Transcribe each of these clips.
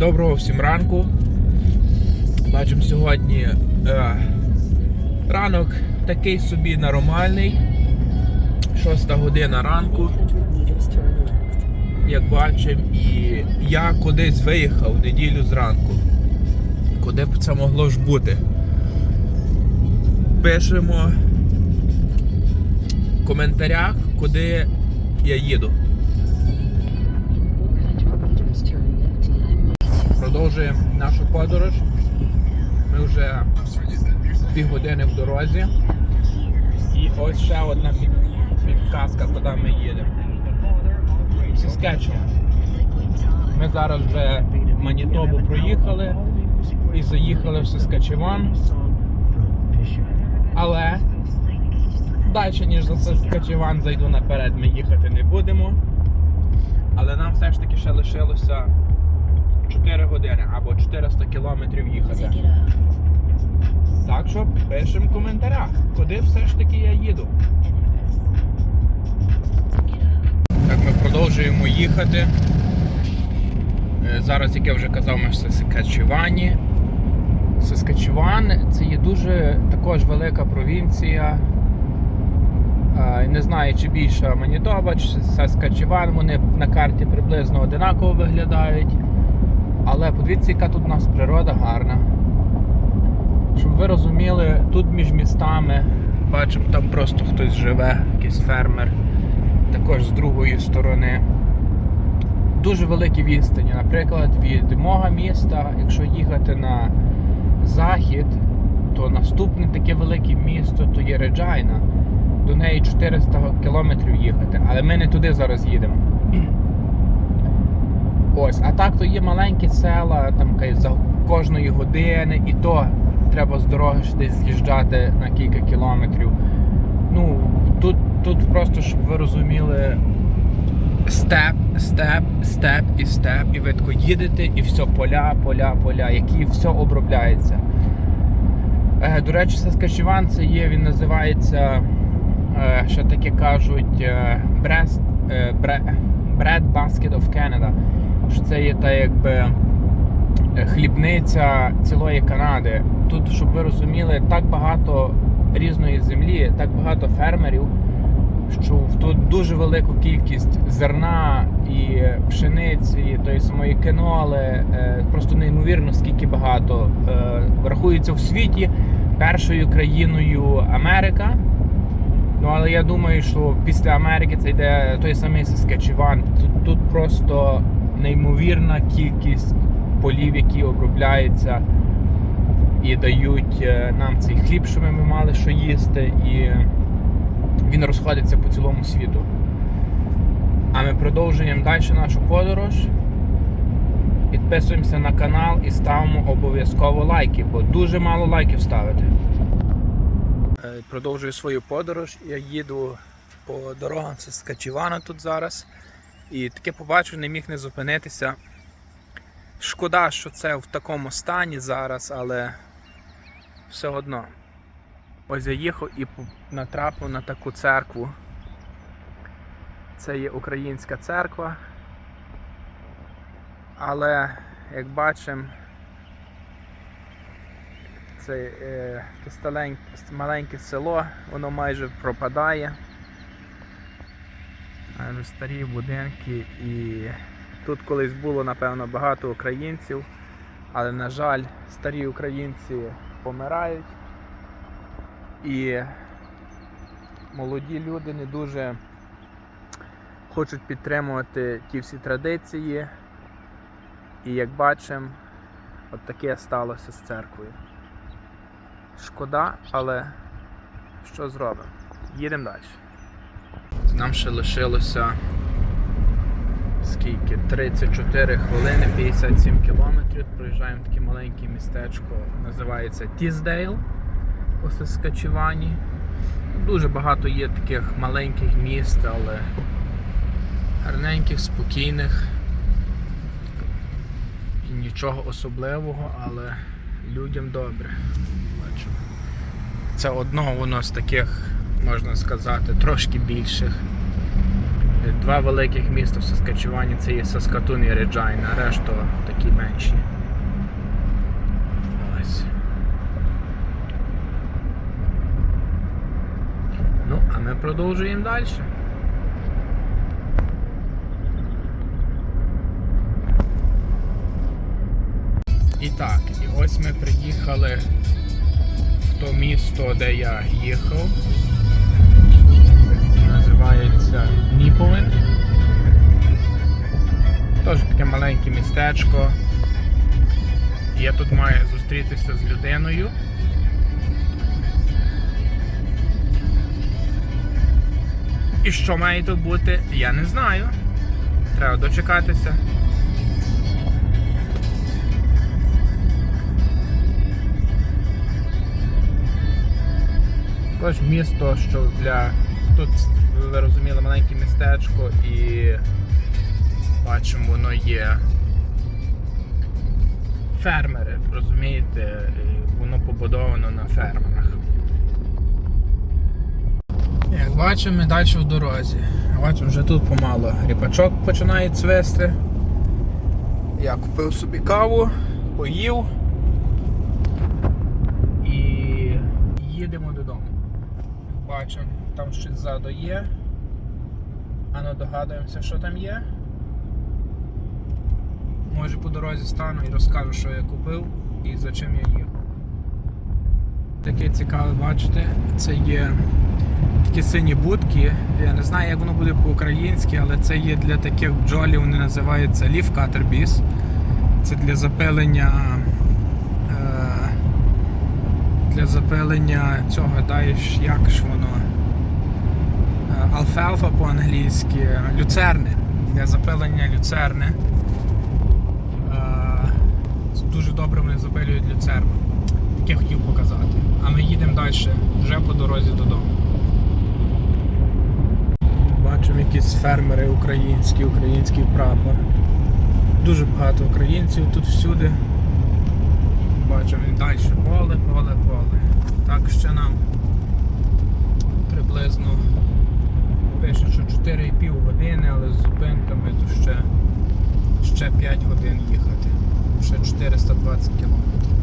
Доброго всім ранку. Бачимо сьогодні е, ранок такий собі нормальний. Шоста година ранку, як бачимо, і я кудись виїхав в неділю зранку. Куди б це могло ж бути? Пишемо в коментарях, куди я їду. Продовжуємо нашу подорож. Ми вже дві години в дорозі. І ось ще одна підказка, куди ми їдемо. Saskatchewan. Ми зараз вже Манітобу проїхали і заїхали в Saskatchewan. Але далі, ніж за Saskatchewan зайду наперед, ми їхати не будемо. Але нам все ж таки ще лишилося 4 години або 400 кілометрів їхати. Так що пишемо в коментарях, куди все ж таки я їду. Так, ми продовжуємо їхати. Е, Зараз, як я вже казав, ми в Саскачевані. Саскачеван це є дуже також велика провінція. Не знаю, чи більше Манітоба, чи Саскачеван, вони на карті приблизно одинаково виглядають. Але подивіться, яка тут у нас природа гарна. Щоб ви розуміли, тут між містами, бачимо, там просто хтось живе, якийсь фермер, також з другої сторони. Дуже великі відстані. Наприклад, від мого міста, якщо їхати на захід, то наступне таке велике місто то є Реджайна. До неї 400 кілометрів їхати, але ми не туди зараз їдемо. Ось, а так то є маленькі села, там за кожної години, і то треба з дороги десь з'їжджати на кілька кілометрів. Ну, тут, тут просто, щоб ви розуміли, степ, степ, степ і степ, і ви тако їдете, і все, поля, поля, поля, які все обробляється. Е, До речі, Саскачеван це є, він називається, е, ще таке кажуть, е, Breast, е, Bre- Bread Basket of Canada. Що це є та якби е, хлібниця цілої Канади. Тут, щоб ви розуміли, так багато різної землі, так багато фермерів, що тут дуже велику кількість зерна і пшениці, і тої самої киноли. е, Просто неймовірно, скільки багато. Е, Рахується в світі першою країною Америка. Ну, але я думаю, що після Америки це йде той самий Саскачеван. Тут, тут просто неймовірна кількість полів, які обробляються і дають е, нам цей хліб, що ми мали що їсти, і він розходиться по цілому світу. А ми продовжуємо далі нашу подорож. Підписуємося на канал і ставимо обов'язково лайки, бо дуже мало лайків ставити. Е, Продовжую свою подорож. Я їду по дорогам Саскачевана тут зараз. І таке побачив, не міг не зупинитися. Шкода, що це в такому стані зараз, але все одно. Ось я їхав і натрапив на таку церкву. Це є українська церква. Але, як бачимо, це е, маленьке село, воно майже пропадає. Старі будинки і тут колись було, напевно, багато українців, але, на жаль, старі українці помирають. І молоді люди не дуже хочуть підтримувати ті всі традиції. І як бачимо, от таке сталося з церквою. Шкода, але що зробимо? Їдемо далі. Нам ще лишилося скільки? 34 хвилини, 57 кілометрів. Проїжджаємо таке маленьке містечко, називається Тіздейл у Саскачевані. Дуже багато є таких маленьких міст, але гарненьких, спокійних. І нічого особливого, але людям добре. Бачу. Це одного воно з таких, можна сказати, трошки більших. Два великих міста в Саскачевані це є Саскатун і Реджайна, а решту такі менші. Ось. Ну, а ми продовжуємо далі. І так, і ось ми приїхали в то місто, де я їхав. Називається Ніповин. Теж таке маленьке містечко. Я тут маю зустрітися з людиною. І що має тут бути, я не знаю. Треба дочекатися. Також місто, що для. Тут, ви розуміли, маленьке містечко і бачимо, воно є фермери, розумієте, воно побудовано на фермерах. Як бачимо, ми далі в дорозі. Бачимо, вже тут помало ріпачок починає цвести. Я купив собі каву, поїв і їдемо додому. Бачимо, там щось ззаду є. А ну догадуємося, що там є. Може по дорозі стану і розкажу, що я купив і за чим я їхав. Таке цікаве, бачите, це є такі сині будки. Я не знаю, як воно буде по-українськи, але це є для таких бджолів, вони називаються Cutter Bees. Це для запилення. Е, для запилення цього, даєш, як ж воно. Алфалфа по-англійськи, люцерни. Для запилення люцерни. Е, Дуже добре вони запилюють люцерну. Таке хотів показати. А ми їдемо далі вже по дорозі додому. Бачимо якісь фермери українські, український прапор. Дуже багато українців тут всюди. Бачимо і далі поле, поле, поле. Так ще нам приблизно пише, що 4,5 години, але з зупинками то ще, ще 5 годин їхати. Ще 420 кілометрів.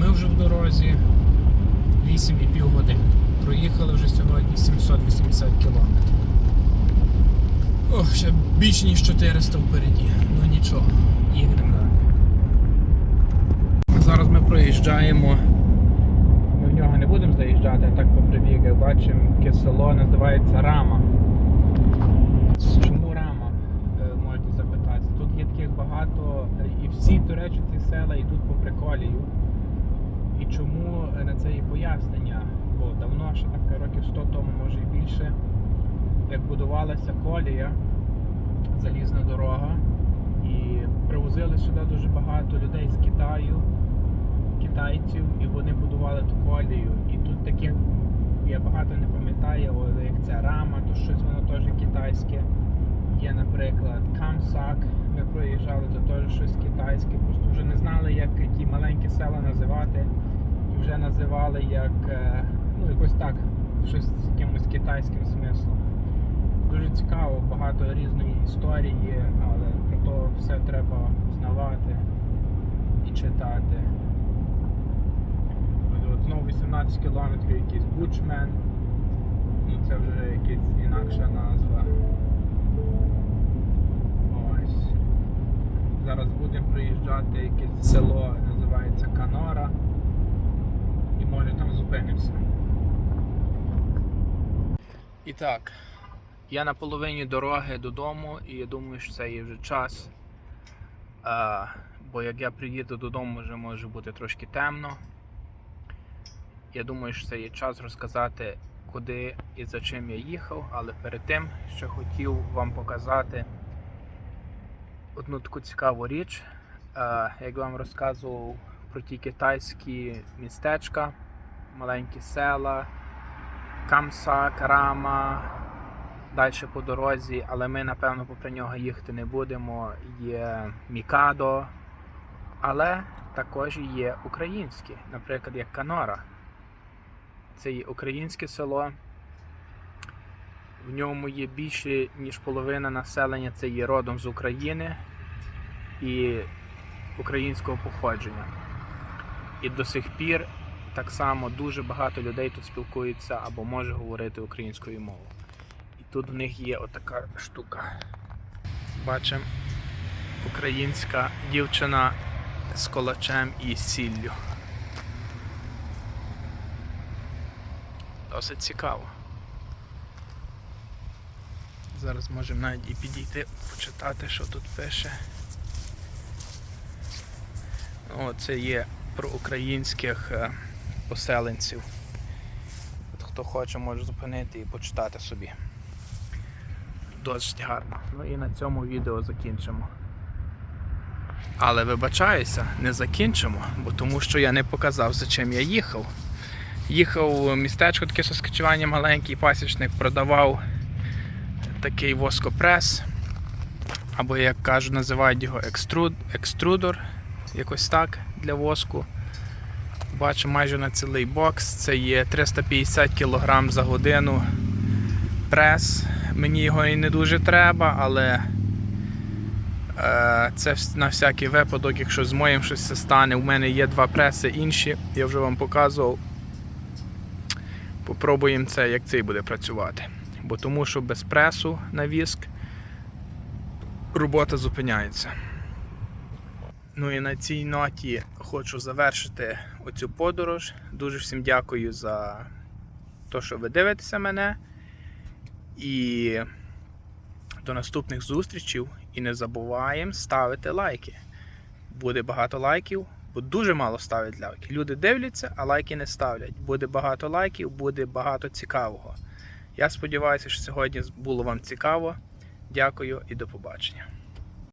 Ми вже в дорозі 8,5 годин. Проїхали вже сьогодні 780 кілометрів. Ох, ще більш ніж 400 впереді. Ну нічого, їдемо далі. Зараз ми проїжджаємо. Ми в нього не будемо заїжджати, а так яке село називається Рама. Чому Рама? Е, Можете запитати. Тут є таких багато, е, і всі, до речі, ці села йдуть по приколію. І чому е, на це є пояснення? Бо давно, ще так років 100 тому, може і більше, як будувалася колія, залізна дорога, і привозили сюди дуже багато людей з Китаю, китайців, і вони будували ту колію. І тут таких я багато не пам'ятаю, але як це рама, то щось воно теж китайське. Є, наприклад, Камсак. Ми проїжджали, то теж щось китайське. Просто вже не знали, як ті маленькі села називати. І вже називали як е, ну якось так, щось з якимось китайським смислом. Дуже цікаво, багато різної історії, але про то все треба знавати і читати. Знову 18 кілометрів якийсь бучмен. Ну це вже якась інакша назва. Ось. Зараз будемо приїжджати якесь село, називається Канора. І може там зупинимося. І так, я на половині дороги додому і я думаю, що це є вже час. А, бо як я приїду додому, вже може бути трошки темно. Я думаю, що це є час розказати, куди і за чим я їхав, але перед тим, що хотів вам показати одну таку цікаву річ. А, як вам розказував про ті китайські містечка, маленькі села, Камсак, Рама, далі по дорозі, але ми, напевно, попри нього їхати не будемо. Є Мікадо, але також є українські, наприклад, як Канора. Це є українське село. В ньому є більше, ніж половина населення це є родом з України і українського походження. І до сих пір так само дуже багато людей тут спілкуються або може говорити українською мовою. І тут в них є отака штука. Бачимо українська дівчина з колачем і сіллю. Досить цікаво. Зараз можемо навіть і підійти, почитати, що тут пише. О, це є про українських е, поселенців. От хто хоче, може зупинити і почитати собі. Досить гарно. Ну і на цьому відео закінчимо. Але вибачаюся, не закінчимо, бо тому що я не показав, за чим я їхав. Їхав в містечко таке соскочування маленький пасічник, продавав такий воскопрес, або, як кажуть, називають його екструд, екструдор, якось так для воску. Бачу майже на цілий бокс. Це є 350 кг за годину прес. Мені його і не дуже треба, але е, це на всякий випадок, якщо з моїм щось стане. У мене є два преси інші, я вже вам показував. Попробуємо це, як цей буде працювати. Бо тому що без пресу на віск робота зупиняється. Ну і на цій ноті хочу завершити оцю подорож. Дуже всім дякую за те, що ви дивитеся мене. І до наступних зустрічей. І не забуваємо ставити лайки. Буде багато лайків, бо дуже мало ставлять лайки. Люди дивляться, а лайки не ставлять. Буде багато лайків, буде багато цікавого. Я сподіваюся, що сьогодні було вам цікаво. Дякую і до побачення.